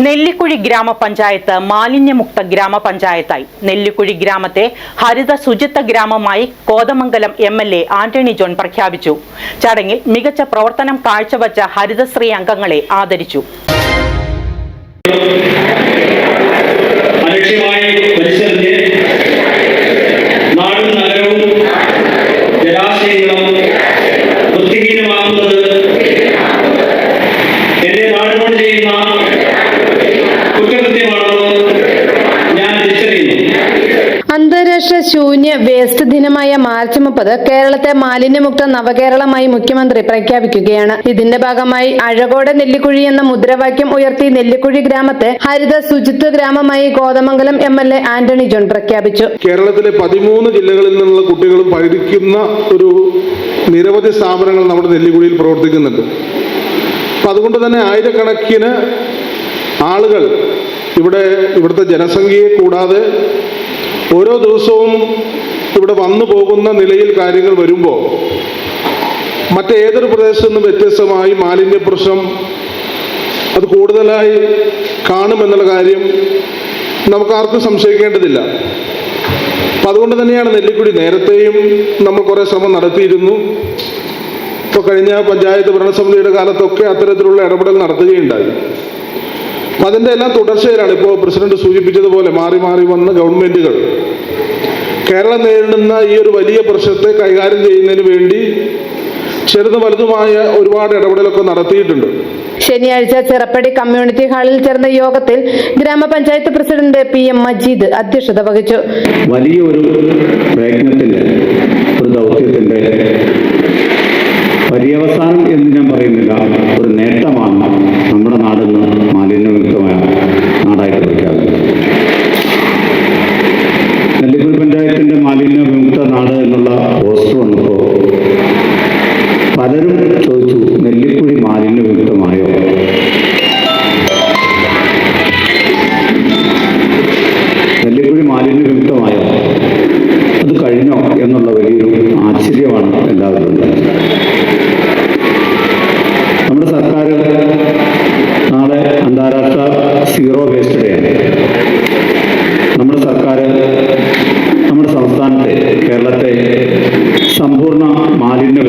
നെല്ലിക്കുഴി ഗ്രാമപഞ്ചായത്ത് മാലിന്യമുക്ത ഗ്രാമപഞ്ചായത്തായി. നെല്ലിക്കുഴി ഗ്രാമത്തെ ഹരിത ശുചിത്വ ഗ്രാമമായി Kothamangalam M L A Antony John പ്രഖ്യാപിച്ചു. ചടങ്ങിൽ മികച്ച പ്രവർത്തനം കാഴ്ചവച്ച ഹരിതശ്രീ അംഗങ്ങളെ ആദരിച്ചു. അന്താരാഷ്ട്ര ശൂന്യ വേസ്റ്റ് ദിനമായ മാർച്ച് മുപ്പത് കേരളത്തെ മാലിന്യമുക്ത നവകേരളമായി മുഖ്യമന്ത്രി പ്രഖ്യാപിക്കുകയാണ്. ഇതിന്റെ ഭാഗമായി അഴകോട് നെല്ലിക്കുഴി എന്ന മുദ്രാവാക്യം ഉയർത്തി നെല്ലിക്കുഴി ഗ്രാമത്തെ ഹരിത ശുചിത്വ ഗ്രാമമായി Kothamangalam M L A Antony John പ്രഖ്യാപിച്ചു. കേരളത്തിലെ പതിമൂന്ന് ജില്ലകളിൽ നിന്നുള്ള കുട്ടികളും പഠിക്കുന്ന ഒരു നിരവധി സ്ഥാപനങ്ങൾ നമ്മുടെ നെല്ലിക്കുഴിയിൽ പ്രവർത്തിക്കുന്നുണ്ട്. അപ്പം അതുകൊണ്ട് തന്നെ ആയിരക്കണക്കിന് ആളുകൾ ഇവിടെ ഇവിടുത്തെ ജനസംഖ്യയെ കൂടാതെ ഓരോ ദിവസവും ഇവിടെ വന്നു പോകുന്ന നിലയിൽ കാര്യങ്ങൾ വരുമ്പോൾ മറ്റേതൊരു പ്രദേശത്തു നിന്നും വ്യത്യസ്തമായി മാലിന്യ പ്രശ്നം അത് കൂടുതലായി കാണുമെന്നുള്ള കാര്യം നമുക്ക് ആർക്കും സംശയിക്കേണ്ടതില്ല. അപ്പം അതുകൊണ്ട് തന്നെയാണ് നെല്ലിക്കുടി നേരത്തെയും നമ്മൾ കുറേ ശ്രമം നടത്തിയിരുന്നു. ഇപ്പോൾ കഴിഞ്ഞ പഞ്ചായത്ത് ഭരണസമിതിയുടെ കാലത്തൊക്കെ അത്തരത്തിലുള്ള ഇടപെടൽ നടത്തുകയുണ്ടായി. അപ്പം അതിന്റെ എല്ലാം തുടർച്ചയിലാണ് ഇപ്പോൾ പ്രസിഡന്റ് സൂചിപ്പിച്ചതുപോലെ മാറി മാറി വന്ന ഗവൺമെന്റുകൾ കേരളം നേരിടുന്ന ഈ ഒരു വലിയ പ്രശ്നത്തെ കൈകാര്യം ചെയ്യുന്നതിന് വേണ്ടി ചെറുതും വലുതുമായ ഒരുപാട് ഇടപെടലൊക്കെ നടത്തിയിട്ടുണ്ട്. ശനിയാഴ്ച ചെറപ്പടി കമ്മ്യൂണിറ്റി ഹാളിൽ ചേർന്ന യോഗത്തിൽ ഗ്രാമപഞ്ചായത്ത് പ്രസിഡന്റ് പി എം മജീദ് അധ്യക്ഷത വഹിച്ചു. വലിയൊരു പ്രയത്നത്തിന്റെ ഒരു ദൗത്യത്തിന്റെ മാലിന്യവിമുക്ത നാട് എന്നുള്ള പോസ്റ്റർ വന്നപ്പോൾ പലരും ചോദിച്ചു നെല്ലിക്കുഴി മാലിന്യവിമുക്തമായോ നെല്ലിക്കുഴി മാലിന്യവിമുക്തമായോ അത് കഴിഞ്ഞോ എന്നുള്ള വലിയൊരു ആശ്ചര്യമാണ് എല്ലാവരും ഉണ്ടായത്. നമ്മുടെ സർക്കാർ നാളെ അന്താരാഷ്ട്ര സീറോ വേസ്റ്റ് ഡേ ആണ് നമ്മുടെ സർക്കാർ നമ്മുടെ സംസ്ഥാനത്തെ കേരളത്തെ സമ്പൂർണ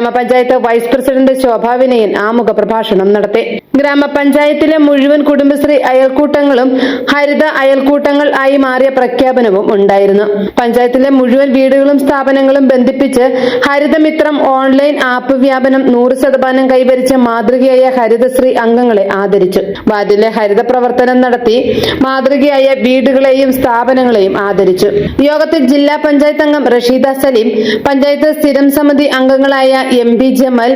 ഗ്രാമപഞ്ചായത്ത് വൈസ് പ്രസിഡന്റ് ശോഭാ വിനയൻ ആമുഖ പ്രഭാഷണം നടത്തി. ഗ്രാമപഞ്ചായത്തിലെ മുഴുവൻ കുടുംബശ്രീ അയൽക്കൂട്ടങ്ങളും ഹരിത അയൽക്കൂട്ടങ്ങൾ ആയി മാറിയ പ്രഖ്യാപനവും ഉണ്ടായിരുന്നു. പഞ്ചായത്തിലെ മുഴുവൻ വീടുകളും സ്ഥാപനങ്ങളും ബന്ധിപ്പിച്ച് ഹരിതമിത്രം ഓൺലൈൻ ആപ്പ് വ്യാപനം നൂറ് ശതമാനം കൈവരിച്ച മാതൃകയായ ഹരിതശ്രീ അംഗങ്ങളെ ആദരിച്ചു. വാർഡിലെ ഹരിത പ്രവർത്തനം നടത്തി മാതൃകയായ വീടുകളെയും സ്ഥാപനങ്ങളെയും ആദരിച്ചു. യോഗത്തിൽ ജില്ലാ പഞ്ചായത്ത് അംഗം റഷീദ സലീം പഞ്ചായത്ത് സ്ഥിരം സമിതി അംഗങ്ങളായ M P Jamal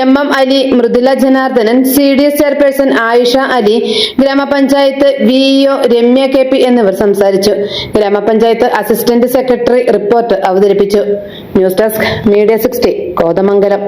M M Ali Mridula Janardhanan C D S chairperson Ayisha Ali ഗ്രാമപഞ്ചായത്ത് വിഇഒ രമ്യ കെ പി എന്നിവർ സംസാരിച്ചു. ഗ്രാമപഞ്ചായത്ത് അസിസ്റ്റന്റ് സെക്രട്ടറി റിപ്പോർട്ട് അവതരിപ്പിച്ചു. News desk media sixty Kothamangalam.